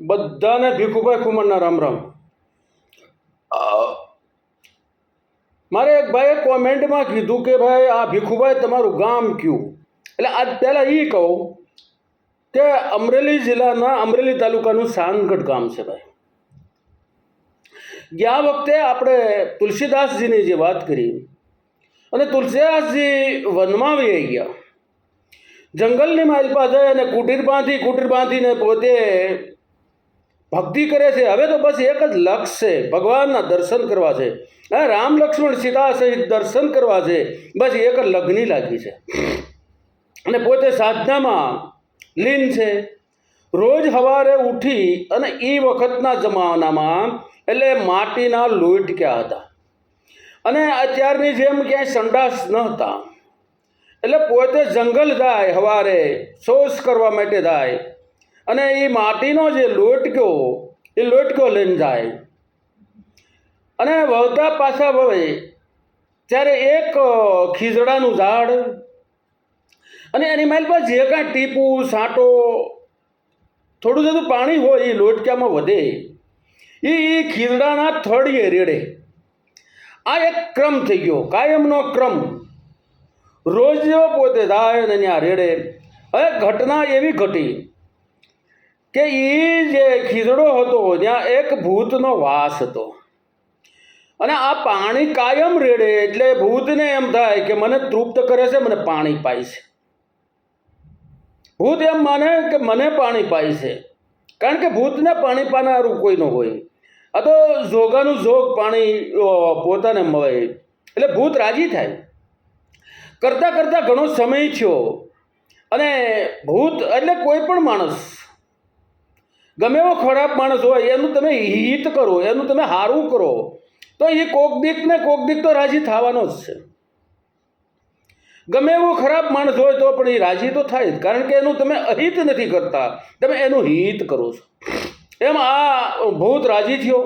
બધાને ભીખુભાઈ ખુમરના રામ રામ. મારે એક ભાઈએ કોમેન્ટમાં કીધું કે ભાઈ આ ભીખુભાઈ તમારું ગામ કયું? એટલે આજ પહેલાં એ કહું કે અમરેલી જિલ્લાના અમરેલી તાલુકાનું સાનગઢ ગામ છે ભાઈ. ગયા વખતે આપણે તુલસીદાસજીની જે વાત કરી અને તુલસીદાસજી વનમાં વહી ગયા. જંગલની માઇલ પાસે અને કુટીર બાંધી કુટીર બાંધીને પોતે ભક્તિ કરે છે. હવે તો બસ એક જ લક્ષ્ય છે. ભગવાનના દર્શન કરવા છે. હા, રામ લક્ષ્મણ સીતા સહિત દર્શન કરવા છે. બસ એક જ લગ્ની લાગી છે. અને પોતે સાધનામાં લીન છે. રોજ સવારે ઉઠી અને એ વખતના જમાનામાં એટલે માટીના લોટક્યા હતા. અને અત્યારની જેમ ક્યાંય સંડાસ ન હતા. એટલે પોતે જંગલ જાય સવારે શોષ કરવા માટે જાય. અને એ માટીનો જે લોટક્યો એ લોટકો લઈને જાય. અને વહતા પાછા વળે, ત્યારે એક ખીજડાનું ઝાડ અને એની માઇલ પર જે કાંઈ ટીપું, સાંટો, થોડું જતું પાણી હોય એ લોટક્યામાં વધે. એ એ ખીજડાના થડીએ રેડે. આ એક ક્રમ થઈ ગયો, કાયમનો ક્રમ. રોજ જેવો પોતે જાય અને ત્યાં રેડે. હવે ઘટના એવી ઘટી કે એ જે ખીજડો હતો, ત્યાં એક ભૂતનો વાસ હતો. અને આ પાણી કાયમ રેડે એટલે ભૂતને એમ થાય કે મને તૃપ્ત કરે છે, મને પાણી પાય છે. ભૂત એમ માને કે મને પાણી પાય છે. કારણ કે ભૂતને પાણી પાનારું કોઈ ન હોય. આ તો જોગાનું જોગ પાણી પોતાને મળે. એટલે ભૂત રાજી થાય. કરતાં કરતાં ઘણો સમય થયો. અને ભૂત એટલે કોઈ પણ માણસ ગમે એવો ખરાબ માણસ હોય, એનું તમે હિત કરો, એનું તમે સારું કરો, તો એ કોક દીક ને કોક દીક તો રાજી થવાનો જ છે. ગમે એવો ખરાબ માણસ હોય તો પણ એ રાજી તો થાય જ, કારણ કે એનું તમે અહિત નથી કરતા, તમે એનું હિત કરો છો. એમ આ ભૂત રાજી થયો.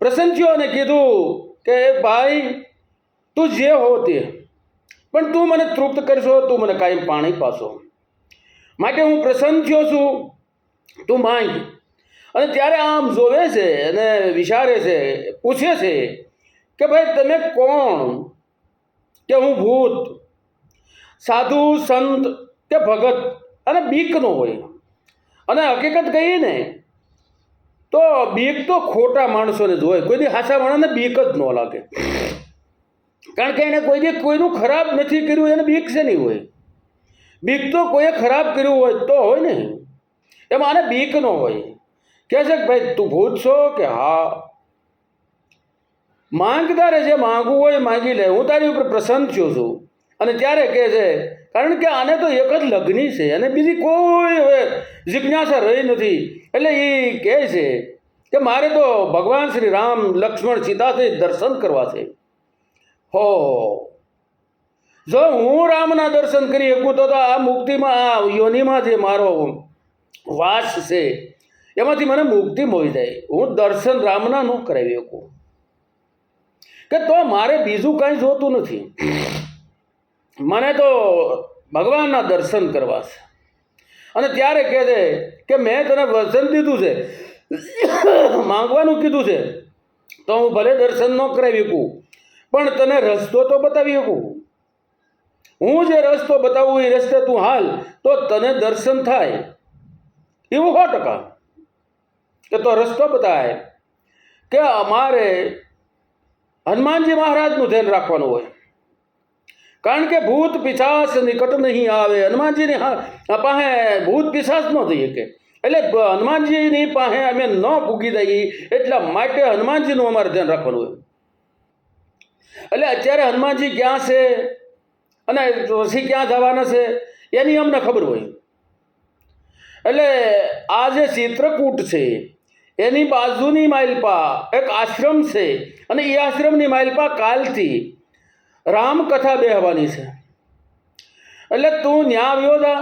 પ્રસન્ન થયો અને કીધું કે, ભાઈ, તું જે હો તે, પણ તું મને તૃપ્ત કરશો, તું મને કાંઈ પાણી પાશો. માટે હું પ્રસન્ન થયો છું. તું માઇન્ડ અને ત્યારે આમ જોવે છે અને વિચારે છે, પૂછે છે કે ભાઈ તમે કોણ? કે હું ભૂત? સાધુ, સંત કે ભગત? અને બીકનો હોય. અને હકીકત કહીએ ને, તો બીક તો ખોટા માણસોને જ કોઈ દી હાસા માણસને બીક જ ન લાગે. કારણ કે એને કોઈ દી કોઈનું ખરાબ નથી કર્યું, એને બીક છે નહીં હોય? બીક તો કોઈએ ખરાબ કર્યું હોય તો હોય ને. એમાં આને બીક ન હોય. કહે છે કે ભાઈ, તું ભૂત છો કે હા? માંગતારે જે માંગવું હોય માગી લે. હું તારી ઉપર પ્રસન્ન છું છું. અને ત્યારે કહે છે, કારણ કે આને તો એક જ લગ્ની છે અને બીજી કોઈ હવે જિજ્ઞાસા રહી નથી. એટલે એ કહે છે કે મારે તો ભગવાન શ્રી રામ લક્ષ્મણ સીતાથી દર્શન કરવા છે. હો. જો હું રામના દર્શન કરી શકું તો આ મુક્તિમાં, આ યોનિમાં જે મારો વાસ છે. એમાંથી મને મુક્તિ મળી જાય. હું દર્શન રામના ન કરાવી શકું. કે તો મારે બીજું કાંઈ જોતું નથી. મને તો ભગવાનના દર્શન કરવા છે. અને ત્યારે કહે છે કે મેં તને વચન દીધું છે. માંગવાનું કીધું છે. તો હું ભલે દર્શન ન કરાવી શકું, પણ તને રસ્તો તો બતાવી શકું. હું જે રસ્તો બતાવું એ રસ્તે તું હાલ, તો તને દર્શન થાય. એવું સો ટકા. કે તો રસ્તો બતાય કે અમારે હનુમાનજી મહારાજનું ધ્યાન રાખવાનું હોય. કારણ કે ભૂત પિશાચ નિકટ નહીં આવે. હનુમાનજીની પાસે ભૂત પિશાચ ન થઈ શકે. એટલે હનુમાનજીની પાસે અમે ન ભૂગી દઈએ એટલા માટે હનુમાનજીનું અમારે ધ્યાન રાખવાનું હોય. એટલે અત્યારે હનુમાનજી ક્યાં છે અને પછી ક્યાં જવાના છે, એની અમને ખબર હોય. એટલે આ જે ચિત્રકૂટ છે, એની બાજુની માઇલપા એક આશ્રમ છે અને એ આશ્રમની માઇલપા કાલથી રામકથા બેહવાની છે. એટલે તું ન્યા આવ્યો જા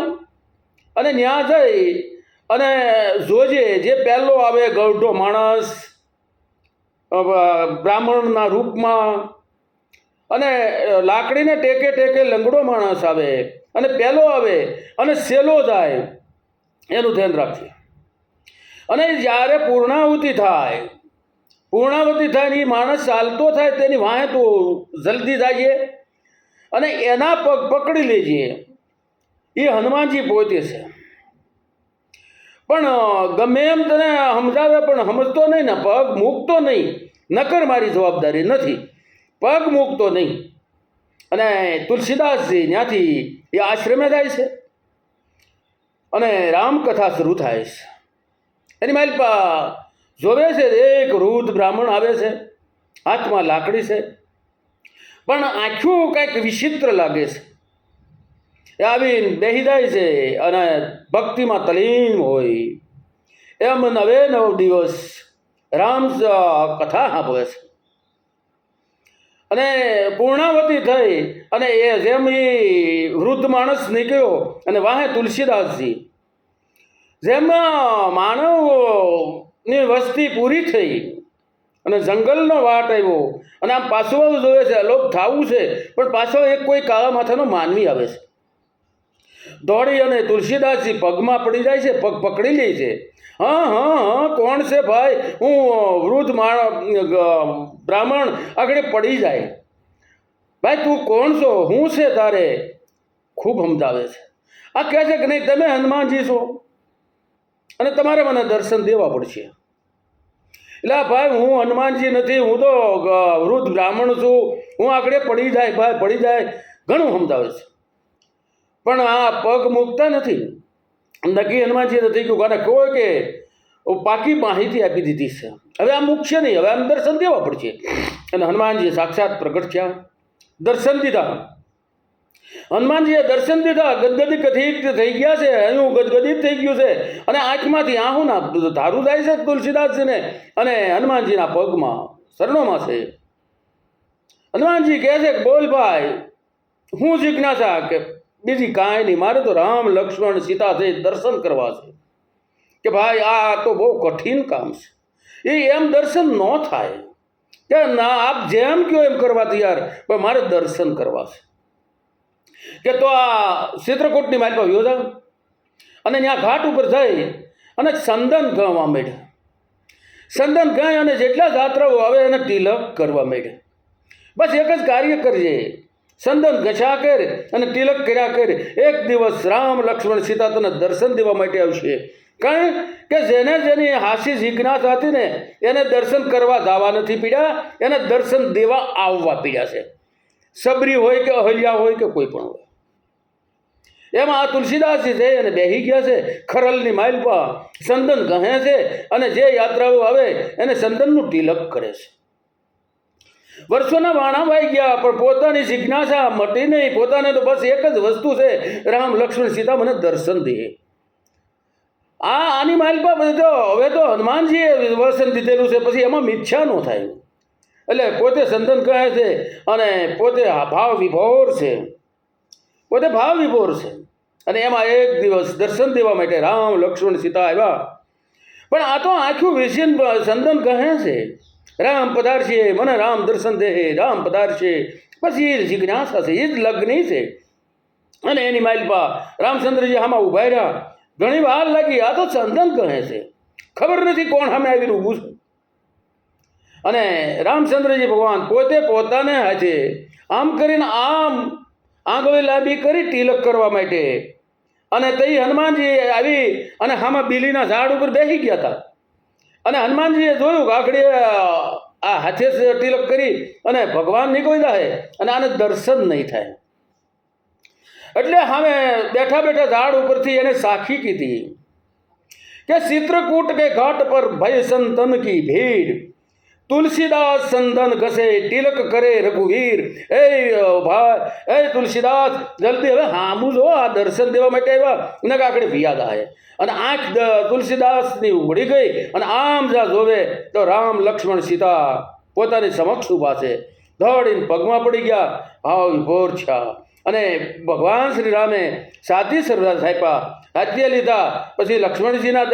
અને ન્યા જઈ અને જોજે જે પહેલો આવે ગૌઢો માણસ બ્રાહ્મણના રૂપમાં અને લાકડીને ટેકે ટેકે લંગડો માણસ આવે અને પહેલો આવે અને સેલો જાય. એનું ધ્યાન રાખજે. અને જ્યારે પૂર્ણાહુતિ થાય પૂર્ણાહુતિ થાય એ માણસ ચાલતો થાય તેની વાંહે તો જલ્દી જાય અને એના પગ પકડી લેજે. એ હનુમાનજી પોતે છે. પણ ગમે એમ તને સમજાવે, પણ સમજતો નહીં ને, પગ મૂકતો નહીં. નકર મારી જવાબદારી નથી. પગ મૂકતો નહીં. અને તુલસીદાસજી ત્યાંથી એ આશ્રમે જાય છે. અને રામકથા શરૂ થાય છે. એની માલપા જોવે છે એક વૃદ્ધ બ્રાહ્મણ આવે છે, હાથમાં લાકડી છે, પણ આખું કંઈક વિચિત્ર લાગે છે. એ આવીને બેહી જાય છે અને ભક્તિમાં તલીન હોય. એમ નવે નવ દિવસ રામ કથા સાંભળે છે. અને પૂર્ણાવતી થઈ અને એ જેમ એ વૃદ્ધ માણસ નીકળ્યો અને વાહે તુલસીદાસજી. જેમ માનવની વસ્તી પૂરી થઈ અને જંગલનો વાટ આવ્યો અને આમ પાછો જોવે છે, અલોપ થવું છે, પણ પાછો એક કોઈ કાળા માથાનો માનવી આવે છે. દોડી અને તુલસીદાસજી પગમાં પડી જાય છે, પગ પકડી લે છે. હા હા હા, કોણ છે ભાઈ? હું વૃદ્ધ માણ બ્રાહ્મણ આગળ પડી જાય. ભાઈ, તું કોણ છો? હું છે તારે? ખૂબ સમજાવે છે. આ કહે છે કે નહીં, તમે હનુમાનજી છો. અને તમારે મને દર્શન દેવા પડશે. એટલે ભાઈ, હું હનુમાનજી નથી, હું તો વૃદ્ધ બ્રાહ્મણ છું. હું આગળ પડી જાય, ભાઈ, પડી જાય. ઘણું સમજાવે છે. પણ આ પગ મૂકતા નથી. નક્કી હનુમાનજી થઈ ગયું કારણ કહો કે પાકી માહિતી આપી દીધી છે. હવે આ મુખ્ય નહીં, હવે આમ દર્શન દેવા પડશે. અને હનુમાનજી સાક્ષાત પ્રગટ થયા. દર્શન દીધા. હનુમાનજીએ દર્શન દીધા, ગદગદી કથિત થઈ ગયા છે, એનું ગદગદિત થઈ ગયું છે. અને આંખમાંથી આહું ના, ધારું જાય છે તુલસીદાસજીને. અને હનુમાનજીના પગમાં, શરણોમાં છે. હનુમાનજી કહે છે કે, બોલ ભાઈ, હું જિજ્ઞાસા કે બીજી કાંઈ નહીં. મારે તો રામ, લક્ષ્મણ, સીતા છે દર્શન કરવા છે. કે ભાઈ, આ તો બહુ કઠિન કામ છે. એ એમ દર્શન ન થાય. કે ના, આપ જેમ કહો એમ કરવા તૈયાર. પણ મારે દર્શન કરવા છે. કે તો આ ચિત્રકૂટની મારી યોજા અને ત્યાં ઘાટ ઉપર જઈ અને ચંદન ગાવા માંડ્યા. ચંદન ગાય અને જેટલા જાત્રાઓ આવે એને તિલક કરવા માંડ્યા. બસ એક જ કાર્ય કરજે. ચંદન ઘસા કર અને તિલક કર્યા કર. એક દિવસ રામ લક્ષ્મણ સીતા તને દર્શન દેવા માટે આવશે. કારણ કે જેને જેની હાસી જિજ્ઞાસા હતી ને એને દર્શન કરવા જવા નથી પીડ્યા, એને દર્શન દેવા આવવા પીડ્યા છે. સબરી હોય કે અહલ્યા હોય કે કોઈ પણ હોય. એમાં આ તુલસીદાસજી છે અને બેહી ગયા છે, ખરલની માઇલ પર. ચંદન ગહે છે અને જે યાત્રાઓ આવે એને ચંદનનું તિલક કરે છે. વર્ષોના વાણા વાઈ ગયા, પણ પોતાની જિજ્ઞાસા મટી નહીં. પોતાને તો બસ એક જ વસ્તુ છે, રામ લક્ષ્મણ સીતા મને દર્શન દે. આ આની માઇલ બધો હવે તો હનુમાનજીએ વસન દીધેલું છે, પછી એમાં મિથ્યા ન થાય. એટલે પોતે સંતન કહે છે અને પોતે ભાવ વિભોર છે. પોતે ભાવ વિભોર છે. અને એમાં એક દિવસ દર્શન દેવા માટે રામ લક્ષ્મણ સીતા આવ્યા. પણ આ તો આખું વિષય સંતન કહે છે. રામ પધારશે, મને રામ દર્શન દે, રામ પધારશે. પછી એ જિજ્ઞાસા છે, એ જ લગ્ની છે. અને એની માઇલ પા રામચંદ્રજી આમાં ઊભા રહ્યા. ઘણી વાર લાગી, આ તો ચંદન કહે છે. ખબર નથી કોણ સામે આવીને ઊભું છે. અને રામચંદ્રજી ભગવાન પોતે પોતાને હાજે આમ કરીને આમ આંગળી લાંબી કરી તિલક કરવા માટે. અને તઈ હનુમાનજી આવી અને હામાં બીલીના ઝાડ ઉપર બેસી ગયા હતા. અને હનુમાનજીએ જોયું કે આખડી આ હાથે તિલક કરી અને ભગવાન નીકળી જાય અને આને દર્શન નહીં થાય. એટલે હવે બેઠા બેઠા ઝાડ ઉપરથી એને સાખી કીધી કે ચિત્રકૂટ કે ઘાટ પર ભય સંતન કી ભીડ. તુલસીદાસ સંધન ઘસે, તિલક કરે રઘુવીર. એ ભાઈ, એ તુલસીદાસ, જલ્દી હવે હામું જો, આ દર્શન દેવા માટે આવ્યા. ને કાકડે ફિયાદ આવે અને આંખ તુલસીદાસની ઉઘડી ગઈ અને આમ જા જોવે તો રામ લક્ષ્મણ સીતા પોતાની સમક્ષ ઊભા છે. ધડીને પગમાં પડી ગયા. ભાવ વિભોર છા અને ભગવાન શ્રી રામે સાથી સરદાર સાહેબા રાજ્ય લીધા. પછી લક્ષ્મણજીના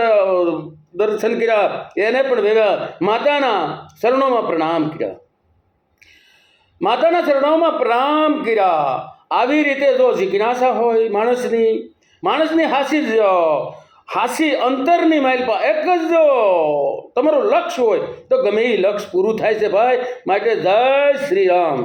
દર્શન કર્યા. એને પણ વેવ્યા, માતાના શરણોમાં પ્રણામ કર્યા. માતાના શરણોમાં પ્રણામ કર્યા. આવી રીતે જો જિજ્ઞાસા હોય માણસની માણસની હાસી હાસી અંતરની માઇલપા એક જ જો તમારું લક્ષ્ય હોય, તો ગમે એ લક્ષ્ય પૂરું થાય છે ભાઈ. માટે જય શ્રી રામ.